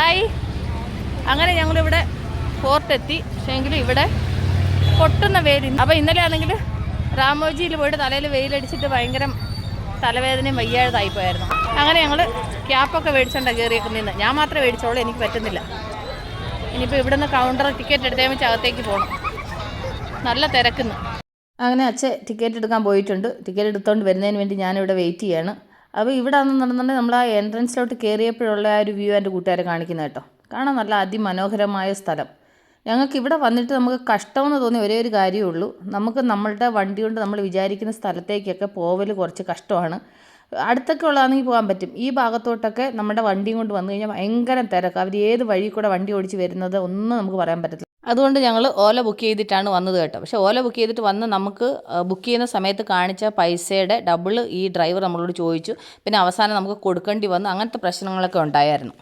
Hi. അങ്ങനെ ഞങ്ങളിവിടെ പക്ഷേ എങ്കിലും ഇവിടെ പൊട്ടുന്ന വെയിൽ അപ്പോൾ ഇന്നലെ ആണെങ്കിൽ രാമോജിയിൽ പോയിട്ട് തലയിൽ വെയിലടിച്ചിട്ട് ഭയങ്കര തലവേദനയും വയ്യാതായി പോയായിരുന്നു അങ്ങനെ ഞങ്ങൾ ക്യാപ്പൊക്കെ മേടിച്ചോണ്ടാണ് നിന്ന് ഞാൻ മാത്രമേ മേടിച്ചോളൂ എനിക്ക് പറ്റുന്നില്ല. ഇനിയിപ്പോൾ ഇവിടുന്ന് കൗണ്ടർ ടിക്കറ്റ് എടുത്തേ വെച്ച് അകത്തേക്ക് പോകണം നല്ല തിരക്കുന്നു. അങ്ങനെ അച്ഛൻ ടിക്കറ്റ് എടുക്കാൻ പോയിട്ടുണ്ട്. ടിക്കറ്റ് എടുത്തുകൊണ്ട് വരുന്നതിന് വേണ്ടി ഞാനിവിടെ വെയിറ്റ് ചെയ്യാണ്. അപ്പോൾ ഇവിടെ അന്ന് നടന്നുണ്ടെങ്കിൽ നമ്മൾ ആ എൻട്രൻസിലോട്ട് കയറിയപ്പോഴുള്ള ആ ഒരു വ്യൂ എന്റെ കൂട്ടുകാരെ കാണിക്കുന്നത് കേട്ടോ. കാണാൻ നല്ല അതിമനോഹരമായ സ്ഥലം. ഞങ്ങൾക്ക് ഇവിടെ വന്നിട്ട് നമുക്ക് കഷ്ടമെന്ന് തോന്നിയ ഒരേ ഒരു കാര്യമേ ഉള്ളൂ. നമുക്ക് നമ്മളുടെ വണ്ടി കൊണ്ട് നമ്മൾ വിചാരിക്കുന്ന സ്ഥലത്തേക്കൊക്കെ പോവൽ കുറച്ച് കഷ്ടമാണ്. അടുത്തൊക്കെ ഉള്ളതാണെങ്കിൽ പോകാൻ പറ്റും. ഈ ഭാഗത്തോട്ടൊക്കെ നമ്മുടെ വണ്ടിയും കൊണ്ട് വന്നു കഴിഞ്ഞാൽ ഭയങ്കര തിരക്ക്. അവർ ഏത് വഴി കൂടെ വണ്ടി ഓടിച്ച് വരുന്നത് ഒന്നും നമുക്ക് പറയാൻ പറ്റത്തില്ല. അതുകൊണ്ട് ഞങ്ങൾ ഓല ബുക്ക് ചെയ്തിട്ടാണ് വന്നത് കേട്ടോ. പക്ഷേ ഓല ബുക്ക് ചെയ്തിട്ട് വന്ന് നമുക്ക് ബുക്ക് ചെയ്യുന്ന സമയത്ത് കാണിച്ച പൈസയുടെ ഡബിൾ ഈ ഡ്രൈവർ നമ്മളോട് ചോദിച്ചു. പിന്നെ അവസാനം നമുക്ക് കൊടുക്കേണ്ടി വന്നു. അങ്ങനത്തെ പ്രശ്നങ്ങളൊക്കെ ഉണ്ടായിരുന്നു.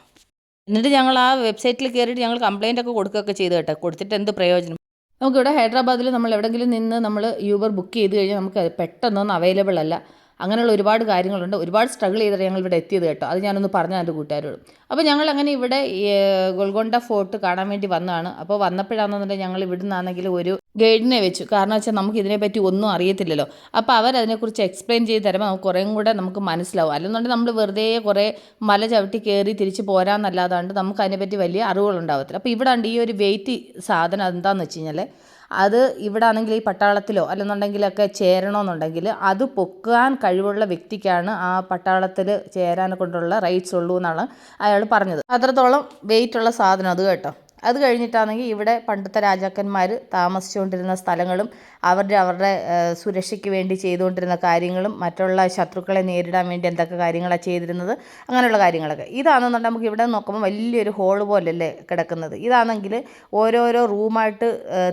എന്നിട്ട് ഞങ്ങൾ ആ വെബ്സൈറ്റിൽ കയറിയിട്ട് ഞങ്ങൾ കംപ്ലയിന്റ് ഒക്കെ കൊടുക്കുകയൊക്കെ ചെയ്തു കേട്ടോ. കൊടുത്തിട്ട് എന്ത് പ്രയോജനം? നമുക്കിവിടെ ഹൈദരാബാദിൽ നമ്മൾ എവിടെയെങ്കിലും നിന്ന് നമ്മൾ യൂബർ ബുക്ക് ചെയ്ത് കഴിഞ്ഞാൽ നമുക്ക് പെട്ടെന്നൊന്നും അവൈലബിൾ അല്ല. അങ്ങനെയുള്ള ഒരുപാട് കാര്യങ്ങളുണ്ട്. ഒരുപാട് സ്ട്രഗിൾ ചെയ്തിട്ട് ഞങ്ങൾ ഇവിടെ എത്തിയത് കേട്ടോ. അത് ഞാനൊന്ന് പറഞ്ഞു എന്റെ കൂട്ടുകാരോട്. അപ്പോൾ ഞങ്ങൾ അങ്ങനെ ഇവിടെ ഗോൽക്കൊണ്ട ഫോർട്ട് കാണാൻ വേണ്ടി വന്നതാണ്. അപ്പോൾ വന്നപ്പോഴാണെന്നുണ്ടെങ്കിൽ ഞങ്ങൾ ഇവിടുന്നാണെങ്കിൽ ഒരു ഗൈഡിനെ വെച്ചു. കാരണം വെച്ചാൽ നമുക്ക് ഇതിനെപ്പറ്റി ഒന്നും അറിയത്തില്ലല്ലോ. അപ്പോൾ അവർ അതിനെക്കുറിച്ച് എക്സ്പ്ലെയിൻ ചെയ്ത് തരുമ്പോൾ നമുക്ക് കുറേയും കൂടെ നമുക്ക് മനസ്സിലാവും. അല്ലെന്നുണ്ടെങ്കിൽ നമ്മൾ വെറുതെ കുറേ മല ചവിട്ടി കയറി തിരിച്ച് പോരാന്നല്ലാതാണ്ട് നമുക്ക് അതിനെപ്പറ്റി വലിയ അറിവുകളുണ്ടാവത്തില്ല. അപ്പോൾ ഇവിടെ ഈ ഒരു വെയിറ്റ് സാധനം എന്താണെന്ന് വെച്ച് കഴിഞ്ഞാൽ അത് ഇവിടെ ആണെങ്കിൽ ഈ പട്ടാളത്തിലോ അല്ലെന്നുണ്ടെങ്കിലൊക്കെ ചേരണമെന്നുണ്ടെങ്കിൽ അത് പൊക്കാൻ കഴിവുള്ള വ്യക്തിക്കാണ് ആ പട്ടാളത്തിൽ ചേരാനെ കൊണ്ടുള്ള റൈറ്റ്സ് ഉള്ളൂ എന്നാണ് അയാൾ പറഞ്ഞത്. അത്രത്തോളം വെയിറ്റ് ഉള്ള സാധനം അത് കേട്ടോ. അത് കഴിഞ്ഞിട്ടാണെങ്കിൽ ഇവിടെ പണ്ടത്തെ രാജാക്കന്മാർ താമസിച്ചുകൊണ്ടിരുന്ന സ്ഥലങ്ങളും അവരുടെ അവരുടെ സുരക്ഷയ്ക്ക് വേണ്ടി ചെയ്തുകൊണ്ടിരുന്ന കാര്യങ്ങളും മറ്റുള്ള ശത്രുക്കളെ നേരിടാൻ വേണ്ടി എന്തൊക്കെ കാര്യങ്ങളാണ് ചെയ്തിരുന്നത് അങ്ങനെയുള്ള കാര്യങ്ങളൊക്കെ. ഇതാണെന്നുണ്ടെങ്കിൽ നമുക്ക് ഇവിടെ നോക്കുമ്പോൾ വലിയൊരു ഹോൾ പോലല്ലേ കിടക്കുന്നത്. ഇതാണെങ്കിൽ ഓരോരോ റൂമായിട്ട്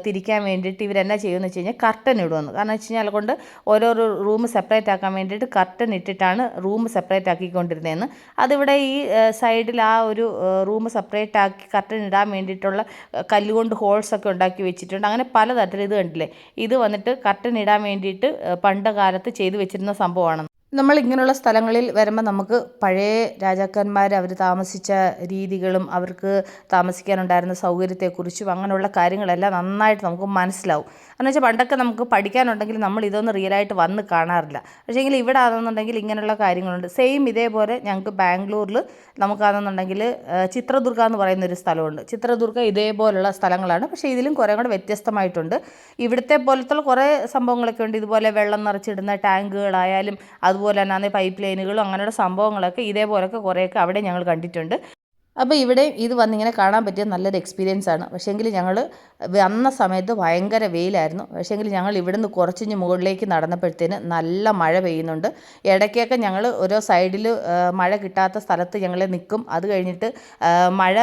തിരിക്കാൻ വേണ്ടിയിട്ട് ഇവരെന്നാ ചെയ്യുമെന്ന് വെച്ച് കഴിഞ്ഞാൽ കർട്ടൻ ഇടുമെന്ന് കാരണം വെച്ച് കഴിഞ്ഞാൽ കൊണ്ട് ഓരോരോ റൂം സെപ്പറേറ്റ് ആക്കാൻ വേണ്ടിയിട്ട് കർട്ടൻ ഇട്ടിട്ടാണ് റൂം സെപ്പറേറ്റ് ആക്കിക്കൊണ്ടിരുന്നതെന്ന്. അതിവിടെ ഈ സൈഡിൽ ആ ഒരു റൂം സെപ്പറേറ്റ് ആക്കി കർട്ടൻ ഇടാൻ വേണ്ടിയിട്ടുള്ള കല്ലുകൊണ്ട് ഹോൾസ് ഒക്കെ ഉണ്ടാക്കി വെച്ചിട്ടുണ്ട്. അങ്ങനെ പലതരത്തിൽ ഇത് കണ്ടില്ലേ? ഇത് വന്നിട്ട് കർട്ടൻ ഇടാൻ വേണ്ടിയിട്ട് പണ്ട് കാലത്ത് ചെയ്തു വെച്ചിരുന്ന സംഭവമാണ്. നമ്മൾ ഇങ്ങനെയുള്ള സ്ഥലങ്ങളിൽ വരുമ്പോൾ നമുക്ക് പഴയ രാജാക്കന്മാർ അവർ താമസിച്ച രീതികളും അവർക്ക് താമസിക്കാനുണ്ടായിരുന്ന സൗകര്യത്തെക്കുറിച്ചും അങ്ങനെയുള്ള കാര്യങ്ങളെല്ലാം നന്നായിട്ട് നമുക്ക് മനസ്സിലാവും. എന്ന് വെച്ചാൽ പണ്ടൊക്കെ നമുക്ക് പഠിക്കാനുണ്ടെങ്കിൽ നമ്മൾ ഇതൊന്നും റിയലായിട്ട് വന്ന് കാണാറില്ല. പക്ഷേങ്കിൽ ഇവിടെ ആണെന്നുണ്ടെങ്കിൽ ഇങ്ങനെയുള്ള കാര്യങ്ങളുണ്ട്. സെയിം ഇതേപോലെ ഞങ്ങൾക്ക് ബാംഗ്ലൂരിൽ നമുക്കാണെന്നുണ്ടെങ്കിൽ ചിത്രദുർഗ എന്ന് പറയുന്ന ഒരു സ്ഥലമുണ്ട്. ചിത്രദുർഗ ഇതേപോലുള്ള സ്ഥലങ്ങളാണ്. പക്ഷേ ഇതിലും കുറേ കൂടെ വ്യത്യസ്തമായിട്ടുണ്ട്. ഇവിടുത്തെ പോലത്തുള്ള കുറേ സംഭവങ്ങളൊക്കെ ഉണ്ട്. ഇതുപോലെ വെള്ളം നിറച്ചിടുന്ന ടാങ്കുകളായാലും അതുപോലെ തന്നെ പൈപ്പ് ലൈനുകളും അങ്ങനെയുള്ള സംഭവങ്ങളൊക്കെ ഇതേപോലൊക്കെ കുറേയൊക്കെ അവിടെ ഞങ്ങൾ കണ്ടിട്ടുണ്ട്. അപ്പോൾ ഇവിടെ ഇത് വന്നിങ്ങനെ കാണാൻ പറ്റിയ നല്ലൊരു എക്സ്പീരിയൻസ് ആണ്. പക്ഷേങ്കിൽ ഞങ്ങൾ വന്ന സമയത്ത് ഭയങ്കര വെയിലായിരുന്നു. പക്ഷേങ്കിൽ ഞങ്ങൾ ഇവിടുന്ന് കുറച്ചിഞ്ഞ് മുകളിലേക്ക് നടന്നപ്പോഴത്തേന് നല്ല മഴ പെയ്യുന്നുണ്ട്. ഇടയ്ക്കൊക്കെ ഞങ്ങൾ ഓരോ സൈഡിൽ മഴ കിട്ടാത്ത സ്ഥലത്ത് ഞങ്ങൾ നിൽക്കും അത് കഴിഞ്ഞിട്ട് മഴ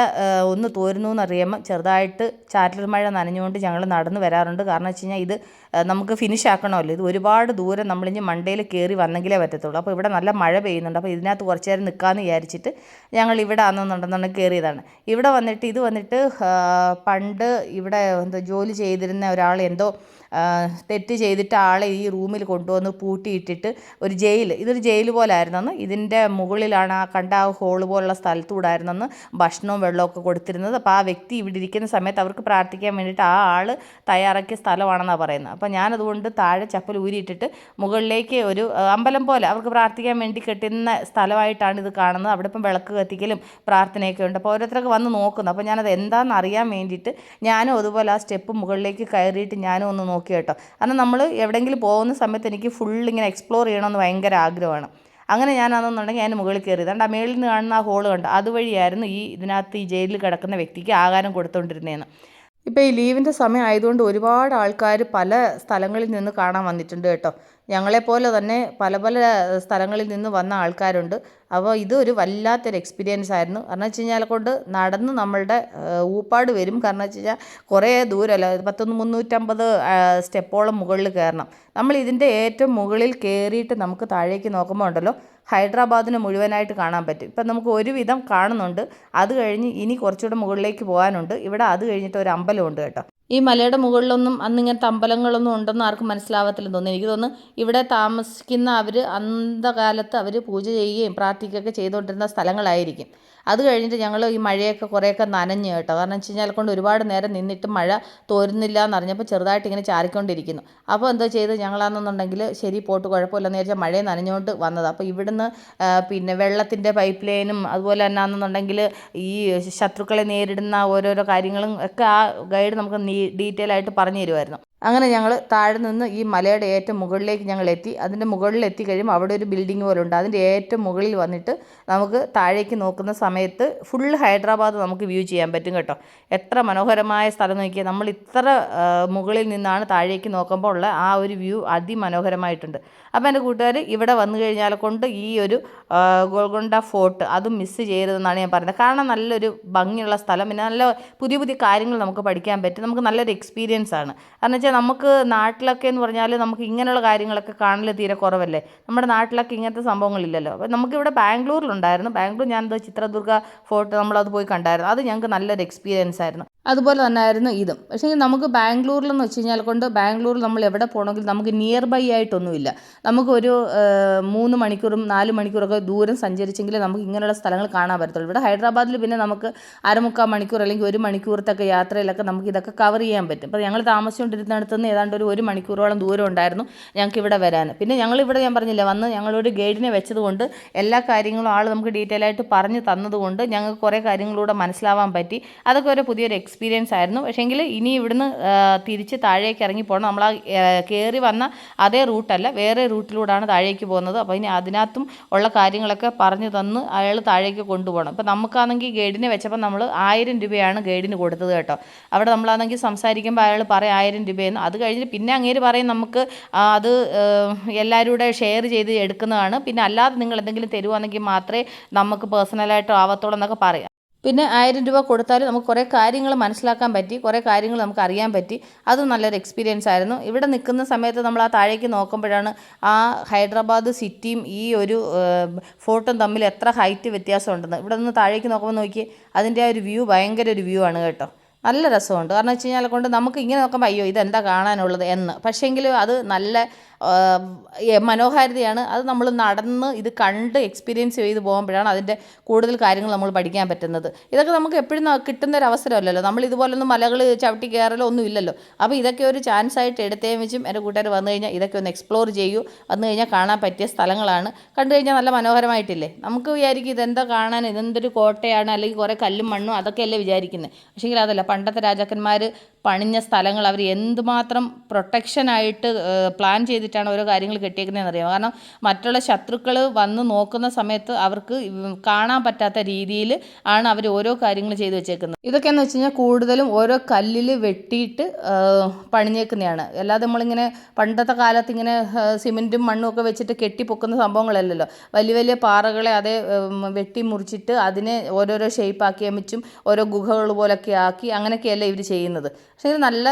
ഒന്ന് തോരുന്നു എന്നറിയുമ്പോൾ ചെറുതായിട്ട് ചാറ്റൽ മഴ നനഞ്ഞുകൊണ്ട് ഞങ്ങൾ നടന്ന് വരാറുണ്ട്. കാരണം വെച്ച് കഴിഞ്ഞാൽ ഇത് നമുക്ക് ഫിനിഷ് ആക്കണമല്ലോ. ഇത് ഒരുപാട് ദൂരം നമ്മളിഞ്ഞ് മണ്ടയിൽ കയറി വന്നെങ്കിലേ പറ്റത്തുള്ളൂ. അപ്പോൾ ഇവിടെ നല്ല മഴ പെയ്യുന്നുണ്ട്. അപ്പോൾ ഇതിനകത്ത് കുറച്ച് നേരം നിൽക്കാമെന്ന് വിചാരിച്ചിട്ട് ഞങ്ങൾ ഇവിടെ ആണെന്നുണ്ടെന്നുണ്ടെങ്കിൽ കയറിയതാണ് ഇവിടെ വന്നിട്ട് ഇത് വന്നിട്ട് പണ്ട് ഇവിടെ എന്താ ജോലി ചെയ്തിരുന്ന ഒരാൾ എന്തോ തെറ്റ് ചെയ്തിട്ട് ആളെ ഈ റൂമിൽ കൊണ്ടുവന്ന് പൂട്ടിയിട്ടിട്ട് ഒരു ജയിൽ ഇതൊരു ജയിൽ പോലെ ആയിരുന്നെന്ന് ഇതിന്റെ മുകളിലാണ് ആ കണ്ട ആ ഹോൾ പോലുള്ള സ്ഥലത്തൂടായിരുന്നെന്ന് ഭക്ഷണവും വെള്ളമൊക്കെ കൊടുത്തിരുന്നത്. അപ്പോൾ ആ വ്യക്തി ഇവിടെ ഇരിക്കുന്ന സമയത്ത് അവർക്ക് പ്രാർത്ഥിക്കാൻ വേണ്ടിയിട്ട് ആ ആൾ തയ്യാറാക്കിയ സ്ഥലമാണെന്നാണ് പറയുന്നത്. അപ്പോൾ ഞാനതുകൊണ്ട് താഴെ ചപ്പൽ ഊരിയിട്ടിട്ട് മുകളിലേക്ക് ഒരു അമ്പലം പോലെ അവർക്ക് പ്രാർത്ഥിക്കാൻ വേണ്ടി കെട്ടുന്ന സ്ഥലമായിട്ടാണ് ഇത് കാണുന്നത്. അവിടെ ഇപ്പം വിളക്ക് കത്തിക്കലും പ്രാർത്ഥനയൊക്കെ ഉണ്ട്. അപ്പോൾ ഓരോരുത്തരൊക്കെ വന്ന് നോക്കുന്നു. അപ്പോൾ ഞാനത് എന്താണെന്ന് അറിയാൻ വേണ്ടിയിട്ട് ഞാനും അതുപോലെ ആ സ്റ്റെപ്പ് മുകളിലേക്ക് കയറിയിട്ട് ഞാനും ഒന്ന് നോക്കി കേട്ടോ. കാരണം നമ്മൾ എവിടെയെങ്കിലും പോകുന്ന സമയത്ത് എനിക്ക് ഫുൾ ഇങ്ങനെ എക്സ്പ്ലോർ ചെയ്യണമെന്ന് ഭയങ്കര ആഗ്രഹമാണ്. അങ്ങനെ ഞാനാണെന്നുണ്ടെങ്കിൽ അതിന് മുകളിൽ കയറി. അതുകൊണ്ട് ആ മേളിൽ നിന്ന് കാണുന്ന ആ ഹോൾ കണ്ടു? അതുവഴിയായിരുന്നു ഈ ഇതിനകത്ത് ഈ ജയിലിൽ കിടക്കുന്ന വ്യക്തിക്ക് ആഹാരം കൊടുത്തുകൊണ്ടിരുന്നതെന്ന് ഇപ്പോൾ ഈ ലീവിന്റെ സമയം ആയതുകൊണ്ട് ഒരുപാട് ആൾക്കാർ പല സ്ഥലങ്ങളിൽ നിന്ന് കാണാൻ വന്നിട്ടുണ്ട് കേട്ടോ. ഞങ്ങളെപ്പോലെ തന്നെ പല പല സ്ഥലങ്ങളിൽ നിന്ന് വന്ന ആൾക്കാരുണ്ട്. അപ്പോൾ ഇതൊരു വല്ലാത്തൊരു എക്സ്പീരിയൻസ് ആയിരുന്നു. കാരണം വെച്ച് കഴിഞ്ഞാൽ കൊണ്ട് നടന്ന് നമ്മളുടെ ഊപ്പാട് വരും. കാരണം വെച്ച് കഴിഞ്ഞാൽ കുറേ ദൂരമല്ല പത്തൊന്ന് മുന്നൂറ്റമ്പത് സ്റ്റെപ്പോളം മുകളിൽ കയറണം. നമ്മൾ ഇതിന്റെ ഏറ്റവും മുകളിൽ കയറിയിട്ട് നമുക്ക് താഴേക്ക് നോക്കുമ്പോൾ ഉണ്ടല്ലോ ഹൈദരാബാദിന് മുഴുവനായിട്ട് കാണാൻ പറ്റും. ഇപ്പം നമുക്ക് ഒരുവിധം കാണുന്നുണ്ട്. അത് കഴിഞ്ഞ് ഇനി കുറച്ചുകൂടെ മുകളിലേക്ക് പോകാനുണ്ട്. ഇവിടെ അത് കഴിഞ്ഞിട്ട് ഒരു അമ്പലമുണ്ട് കേട്ടോ. ഈ മലയുടെ മുകളിലൊന്നും അന്ന് ഇങ്ങനത്തെ അമ്പലങ്ങളൊന്നും ഉണ്ടെന്ന് ആർക്കും മനസ്സിലാവത്തില്ലെന്ന് തോന്നുന്നു. എനിക്ക് തോന്നുന്നു ഇവിടെ താമസിക്കുന്ന അവർ അന്ധകാലത്ത് അവർ പൂജ ചെയ്യുകയും പ്രാർത്ഥിക്കുകയൊക്കെ ചെയ്തുകൊണ്ടിരുന്ന സ്ഥലങ്ങളായിരിക്കും. അത് കഴിഞ്ഞിട്ട് ഞങ്ങൾ ഈ മഴയൊക്കെ കുറേയൊക്കെ നനഞ്ഞു കേട്ടോ. കാരണം വെച്ച് കഴിഞ്ഞാൽ കൊണ്ട് ഒരുപാട് നേരം നിന്നിട്ട് മഴ തോരുന്നില്ല എന്ന് അറിഞ്ഞപ്പോൾ ചെറുതായിട്ട് ഇങ്ങനെ ചാരിക്കൊണ്ടിരിക്കുന്നു അപ്പോൾ എന്തോ ചെയ്ത് ഞങ്ങളാണെന്നുണ്ടെങ്കിൽ ശരി പോട്ട് കുഴപ്പമില്ലെന്ന് വിചാരിച്ചാൽ മഴയെ നനഞ്ഞുകൊണ്ട് വന്നത്. അപ്പോൾ ഇവിടുന്ന് പിന്നെ വെള്ളത്തിന്റെ പൈപ്പ് ലൈനും അതുപോലെ തന്നെ ആണെന്നുണ്ടെങ്കിൽ ഈ ശത്രുക്കളെ നേരിടുന്ന ഓരോരോ കാര്യങ്ങളും ഒക്കെ ആ ഗൈഡ് നമുക്ക് നീ ഡീറ്റെയിൽ ആയിട്ട് പറഞ്ഞു തരുമായിരുന്നു അങ്ങനെ ഞങ്ങൾ താഴെ നിന്ന് ഈ മലയുടെ ഏറ്റവും മുകളിലേക്ക് ഞങ്ങൾ എത്തി. അതിന്റെ മുകളിൽ എത്തി കഴിയുമ്പോൾ അവിടെ ഒരു ബിൽഡിംഗ് പോലെ ഉണ്ട്. അതിന്റെ ഏറ്റവും മുകളിൽ വന്നിട്ട് നമുക്ക് താഴേക്ക് നോക്കുന്ന സമയത്ത് ഫുൾ ഹൈദരാബാദ് നമുക്ക് വ്യൂ ചെയ്യാൻ പറ്റും കേട്ടോ. എത്ര മനോഹരമായ സ്ഥലം നോക്കിയാൽ നമ്മൾ ഇത്ര മുകളിൽ നിന്നാണ് താഴേക്ക് നോക്കുമ്പോൾ ഉള്ള ആ ഒരു വ്യൂ അതിമനോഹരമായിട്ടുണ്ട്. അപ്പോൾ എന്റെ കൂട്ടുകാർ ഇവിടെ വന്നു കഴിഞ്ഞാൽ കൊണ്ട് ഈ ഒരു ഗോൾഗൊണ്ട ഫോർട്ട് അതും മിസ്സ് ചെയ്യരുതെന്നാണ് ഞാൻ പറയുന്നത്. കാരണം നല്ലൊരു ഭംഗിയുള്ള സ്ഥലം. പിന്നെ നല്ല പുതിയ പുതിയ കാര്യങ്ങൾ നമുക്ക് പഠിക്കാൻ പറ്റും. നമുക്ക് നല്ലൊരു എക്സ്പീരിയൻസ് ആണ്. കാരണം വെച്ചാൽ നമുക്ക് നാട്ടിലൊക്കെ എന്ന് പറഞ്ഞാൽ നമുക്ക് ഇങ്ങനെയുള്ള കാര്യങ്ങളൊക്കെ കാണൽ തീരെ കുറവല്ലേ? നമ്മുടെ നാട്ടിലൊക്കെ ഇങ്ങനത്തെ സംഭവങ്ങളില്ലല്ലോ. അപ്പോൾ നമുക്കിവിടെ ബാംഗ്ലൂരിലുണ്ടായിരുന്നു. ബാംഗ്ലൂർ ഞാനത് ചിത്രദുർഗ ഫോർട്ട് നമ്മളത് പോയി കണ്ടായിരുന്നു. അത് ഞങ്ങൾക്ക് നല്ലൊരു എക്സ്പീരിയൻസ് ആയിരുന്നു. അതുപോലെ തന്നെ ആയിരുന്നു ഇതും. പക്ഷേ നമുക്ക് ബാംഗ്ലൂരിലെന്ന് വെച്ച് കഴിഞ്ഞാൽ കൊണ്ട് ബാംഗ്ലൂരിൽ നമ്മൾ എവിടെ പോകണമെങ്കിലും നമുക്ക് നിയർ ബൈ ആയിട്ടൊന്നുമില്ല. നമുക്കൊരു മൂന്ന് മണിക്കൂറും നാല് മണിക്കൂറൊക്കെ ദൂരം സഞ്ചരിച്ചെങ്കിലേ നമുക്ക് ഇങ്ങനെയുള്ള സ്ഥലങ്ങൾ കാണാൻ പറ്റത്തുള്ളൂ. ഇവിടെ ഹൈദരാബാദിൽ പിന്നെ നമുക്ക് അരമുക്കാൽ മണിക്കൂർ അല്ലെങ്കിൽ ഒരു മണിക്കൂറത്തൊക്കെ യാത്രയിലൊക്കെ നമുക്ക് ഇതൊക്കെ കവർ ചെയ്യാൻ പറ്റും. അപ്പോൾ ഞങ്ങൾ താമസിച്ചുകൊണ്ടിരുന്നിടത്തു നിന്ന് ഏതാണ്ട് ഒരു ഒരു മണിക്കൂറോളം ദൂരം ഉണ്ടായിരുന്നു ഞങ്ങൾക്ക് ഇവിടെ വരാൻ. പിന്നെ ഞങ്ങൾ ഇവിടെ ഞാൻ പറഞ്ഞില്ല വന്ന് ഞങ്ങളൊരു ഗൈഡിനെ വെച്ചതുകൊണ്ട് എല്ലാ കാര്യങ്ങളും ആൾ നമുക്ക് ഡീറ്റെയിൽ ആയിട്ട് പറഞ്ഞു തന്നതുകൊണ്ട് ഞങ്ങൾക്ക് കുറേ കാര്യങ്ങളിലൂടെ മനസ്സിലാവാൻ പറ്റി. അതൊക്കെ ഒരു പുതിയൊരു എക്സ്പീരിയൻസ് ആയിരുന്നു. പക്ഷേങ്കിൽ ഇനി ഇവിടുന്ന് തിരിച്ച് താഴേക്ക് ഇറങ്ങി പോകണം നമ്മൾ ആ കയറി വന്ന അതേ റൂട്ടല്ല വേറെ റൂട്ടിലൂടെയാണ് താഴേക്ക് പോകുന്നത്. അപ്പോൾ ഇനി അതിനകത്തും ഉള്ള കാര്യങ്ങളൊക്കെ പറഞ്ഞു തന്ന് അയാൾ താഴേക്ക് കൊണ്ടുപോകണം. അപ്പോൾ നമുക്കാണെങ്കിൽ ഗൈഡിനെ വെച്ചപ്പോൾ നമ്മൾ ആയിരം രൂപയാണ് ഗൈഡിന് കൊടുത്തത് കേട്ടോ. അവിടെ നമ്മളാണെങ്കിൽ സംസാരിക്കുമ്പോൾ അയാൾ പറയും ആയിരം രൂപയെന്ന്. അത് കഴിഞ്ഞിട്ട് പിന്നെ അങ്ങേര് പറയും നമുക്ക് അത് എല്ലാവരും കൂടെ ഷെയർ ചെയ്ത് എടുക്കുന്നതാണ്. പിന്നെ അല്ലാതെ നിങ്ങൾ എന്തെങ്കിലും തരുവാണെങ്കിൽ മാത്രമേ നമുക്ക് പേഴ്സണലായിട്ട് ആവത്തുള്ളൂ എന്നൊക്കെ പറയാം. പിന്നെ ആയിരം രൂപ കൊടുത്താൽ നമുക്ക് കുറേ കാര്യങ്ങൾ മനസ്സിലാക്കാൻ പറ്റി കുറേ കാര്യങ്ങൾ നമുക്ക് അറിയാൻ പറ്റി. അത് നല്ലൊരു എക്സ്പീരിയൻസ് ആയിരുന്നു. ഇവിടെ നിൽക്കുന്ന സമയത്ത് നമ്മൾ ആ താഴേക്ക് നോക്കുമ്പോഴാണ് ആ ഹൈദരാബാദ് സിറ്റിയും ഈ ഒരു ഫോട്ടോ തമ്മിൽ എത്ര ഹൈറ്റ് വ്യത്യാസമുണ്ടെന്ന്. ഇവിടെ നിന്ന് താഴേക്ക് നോക്കുമ്പോൾ നോക്കി അതിന്റെ ആ ഒരു വ്യൂ ഭയങ്കര ഒരു വ്യൂ ആണ് കേട്ടോ. നല്ല രസമുണ്ട്. കാരണം വെച്ച് കഴിഞ്ഞാൽ കൊണ്ട് നമുക്ക് ഇങ്ങനെ നോക്കുമ്പോൾ അയ്യോ ഇതെന്താ കാണാനുള്ളത്? എന്ന്. പക്ഷേങ്കിൽ അത് നല്ല മനോഹാരിതയാണ്. അത് നമ്മൾ നടന്ന് ഇത് കണ്ട് എക്സ്പീരിയൻസ് ചെയ്ത് പോകുമ്പോഴാണ് അതിന്റെ കൂടുതൽ കാര്യങ്ങൾ നമ്മൾ പഠിക്കാൻ പറ്റുന്നത്. ഇതൊക്കെ നമുക്ക് എപ്പോഴും കിട്ടുന്ന ഒരു അവസരമല്ലല്ലോ നമ്മൾ ഇതുപോലൊന്നും മലകൾ ചവിട്ടി കയറലോ ഒന്നും ഇല്ലല്ലോ. അപ്പോൾ ഇതൊക്കെ ഒരു ചാൻസ് ആയിട്ട് എടുത്തേ വെച്ചും എന്റെ കൂട്ടുകാർ വന്നു കഴിഞ്ഞാൽ ഇതൊക്കെ ഒന്ന് എക്സ്പ്ലോർ ചെയ്യൂ. വന്നു കഴിഞ്ഞാൽ കാണാൻ പറ്റിയ സ്ഥലങ്ങളാണ്. കണ്ടു കഴിഞ്ഞാൽ നല്ല മനോഹരമായിട്ടില്ലേ? നമുക്ക് വിചാരിക്കും ഇതെന്താ കാണാൻ? ഇതെന്തൊരു കോട്ടയാണ്? അല്ലെങ്കിൽ കുറേ കല്ലും മണ്ണും അതൊക്കെയല്ലേ വിചാരിക്കുന്നത് പക്ഷേ അതല്ല പണ്ടത്തെ രാജാക്കന്മാർ പണിഞ്ഞ സ്ഥലങ്ങൾ അവർ എന്തുമാത്രം പ്രൊട്ടക്ഷനായിട്ട് പ്ലാൻ ചെയ്തിട്ടാണ് ഓരോ കാര്യങ്ങൾ കെട്ടിയേക്കുന്നതെന്ന് അറിയാം കാരണം മറ്റുള്ള ശത്രുക്കൾ വന്ന് നോക്കുന്ന സമയത്ത് അവർക്ക് കാണാൻ പറ്റാത്ത രീതിയിൽ ആണ് അവർ ഓരോ കാര്യങ്ങൾ ചെയ്തു വെച്ചേക്കുന്നത്. ഇതൊക്കെയെന്ന് വെച്ച് കഴിഞ്ഞാൽ കൂടുതലും ഓരോ കല്ലിൽ വെട്ടിയിട്ട് പണിഞ്ഞേക്കുന്നതാണ്. അല്ലാതെ നമ്മളിങ്ങനെ പണ്ടത്തെ കാലത്ത് ഇങ്ങനെ സിമെന്റും മണ്ണും ഒക്കെ വെച്ചിട്ട് കെട്ടിപ്പൊക്കുന്ന സംഭവങ്ങളല്ലല്ലോ. വലിയ വലിയ പാറകളെ അതേ വെട്ടി മുറിച്ചിട്ട് അതിനെ ഓരോരോ ഷേപ്പാക്കി അമിച്ചും ഓരോ ഗുഹകൾ പോലൊക്കെ ആക്കി അങ്ങനെയൊക്കെയല്ലേ ഇവർ ചെയ്യുന്നത്. പക്ഷേ ഇത് നല്ല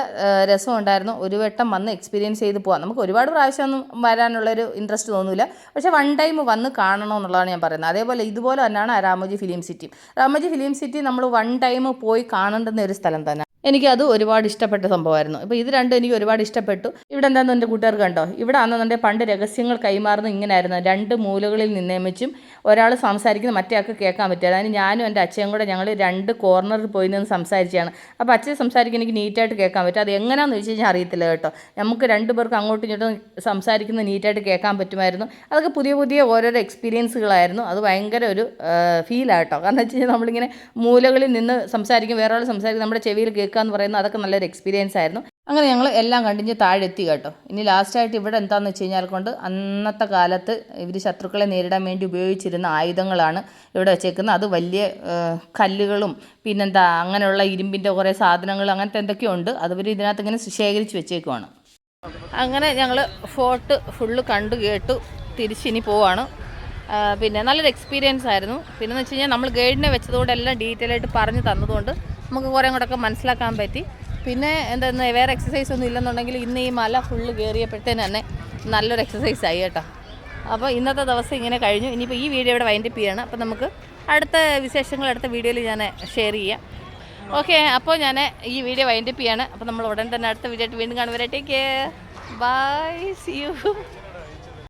രസം രസമുണ്ടായിരുന്നു. ഒരു വട്ടം വന്ന് എക്സ്പീരിയൻസ് ചെയ്ത് പോകാം നമുക്ക് ഒരുപാട് പ്രാവശ്യമൊന്നും വരാനുള്ളൊരു ഇൻട്രസ്റ്റ് തോന്നില്ല പക്ഷേ വൺ ടൈം വന്ന് കാണണം എന്നുള്ളതാണ് ഞാൻ പറയുന്നത്. അതേപോലെ ഇതുപോലെ തന്നെയാണ് Ramoji film city Ramoji film city നമ്മൾ വൺ ടൈം പോയി കാണേണ്ടുന്ന ഒരു സ്ഥലം തന്നെ. എനിക്കത് ഒരുപാട് ഇഷ്ടപ്പെട്ട സംഭവമായിരുന്നു. അപ്പോൾ ഇത് രണ്ടും എനിക്ക് ഒരുപാട് ഇഷ്ടപ്പെട്ടു. ഇവിടെ എന്താണെന്ന് എന്റെ കൂട്ടുകാർ കണ്ടോ? ഇവിടെ ആണെന്നുണ്ടെങ്കിൽ പണ്ട് രഹസ്യങ്ങൾ കൈമാറുന്ന ഇങ്ങനെയായിരുന്നു രണ്ട് മൂലകളിൽ നിന്നേമിച്ചും ഒരാൾ സംസാരിക്കുന്ന മറ്റേ ആൾക്ക് കേൾക്കാൻ പറ്റില്ല. അതായത് ഞാനും എന്റെ അച്ഛനും കൂടെ ഞങ്ങൾ രണ്ട് കോർണറിൽ പോയി നിന്ന് സംസാരിച്ചാണ് അപ്പോൾ അച്ഛൻ സംസാരിക്കുന്ന എനിക്ക് നീറ്റായിട്ട് കേൾക്കാൻ പറ്റും. അത് എങ്ങനെയാണെന്ന് വെച്ച് കഴിഞ്ഞാൽ അറിയത്തില്ല കേട്ടോ. നമുക്ക് രണ്ട് പേർക്ക് അങ്ങോട്ടും ഇങ്ങോട്ടും സംസാരിക്കുന്നത് നീറ്റായിട്ട് കേൾക്കാൻ പറ്റുമായിരുന്നു. അതൊക്കെ പുതിയ പുതിയ ഓരോരോ എക്സ്പീരിയൻസുകളായിരുന്നു. അത് ഭയങ്കര ഒരു ഫീലാട്ടോ കാരണം വെച്ച് കഴിഞ്ഞാൽ നമ്മളിങ്ങനെ മൂലകളിൽ നിന്ന് സംസാരിക്കും വേറെ ആൾ സംസാരിക്കും നമ്മുടെ ചെവിയിൽ കേൾക്കുക എന്ന് പറയുന്നത് അതൊക്കെ നല്ലൊരു എക്സ്പീരിയൻസ് ആയിരുന്നു. അങ്ങനെ ഞങ്ങൾ എല്ലാം കണ്ടിഞ്ഞ് താഴെ എത്തി കേട്ടോ. ഇനി ലാസ്റ്റായിട്ട് ഇവിടെ എന്താണെന്ന് വെച്ച് കഴിഞ്ഞാൽ കൊണ്ട് അന്നത്തെ കാലത്ത് ഇവർ ശത്രുക്കളെ നേരിടാൻ വേണ്ടി ഉപയോഗിച്ചിരുന്ന ആയുധങ്ങളാണ് ഇവിടെ വെച്ചേക്കുന്നത്. അത് വലിയ കല്ലുകളും പിന്നെന്താ അങ്ങനെയുള്ള ഇരുമ്പിന്റെ കുറേ സാധനങ്ങൾ അങ്ങനത്തെ എന്തൊക്കെയോ ഉണ്ട്. അത് ഇവർ ഇതിനകത്ത് ഇങ്ങനെ ശേഖരിച്ച് വെച്ചേക്കുവാണ്. അങ്ങനെ ഞങ്ങൾ ഫോർട്ട് ഫുള്ള് കണ്ടു കേട്ടു. തിരിച്ചിനി പോവാണ്. പിന്നെ നല്ലൊരു എക്സ്പീരിയൻസ് ആയിരുന്നു. പിന്നെ എന്ന് വെച്ച് കഴിഞ്ഞാൽ നമ്മൾ ഗൈഡിനെ വെച്ചതുകൊണ്ട് എല്ലാം ഡീറ്റെയിൽ ആയിട്ട് പറഞ്ഞു തന്നതുകൊണ്ട് നമുക്ക് കുറേ കൂടെയൊക്കെ മനസ്സിലാക്കാൻ പറ്റി. പിന്നെ എന്താ വേറെ എക്സസൈസ് ഒന്നും ഇല്ലെന്നുണ്ടെങ്കിൽ ഇന്ന് ഈ മല ഫുള്ള് കയറിയപ്പോഴത്തേന് തന്നെ നല്ലൊരു എക്സസൈസ് ആയി കേട്ടോ. അപ്പോൾ ഇന്നത്തെ ദിവസം ഇങ്ങനെ കഴിഞ്ഞു. ഇനിയിപ്പോൾ ഈ വീഡിയോ ഇവിടെ വൈൻഡപ്പ് ചെയ്യണം. അപ്പോൾ നമുക്ക് അടുത്ത വിശേഷങ്ങൾ അടുത്ത വീഡിയോയിൽ ഞാൻ ഷെയർ ചെയ്യാം. ഓക്കെ അപ്പോൾ ഞാൻ ഈ വീഡിയോ വൈൻഡപ്പ് ചെയ്യാണ്. അപ്പോൾ നമ്മൾ ഉടൻ തന്നെ അടുത്ത വീഡിയോ വീണ്ടും കാണുവരെ take care bye see you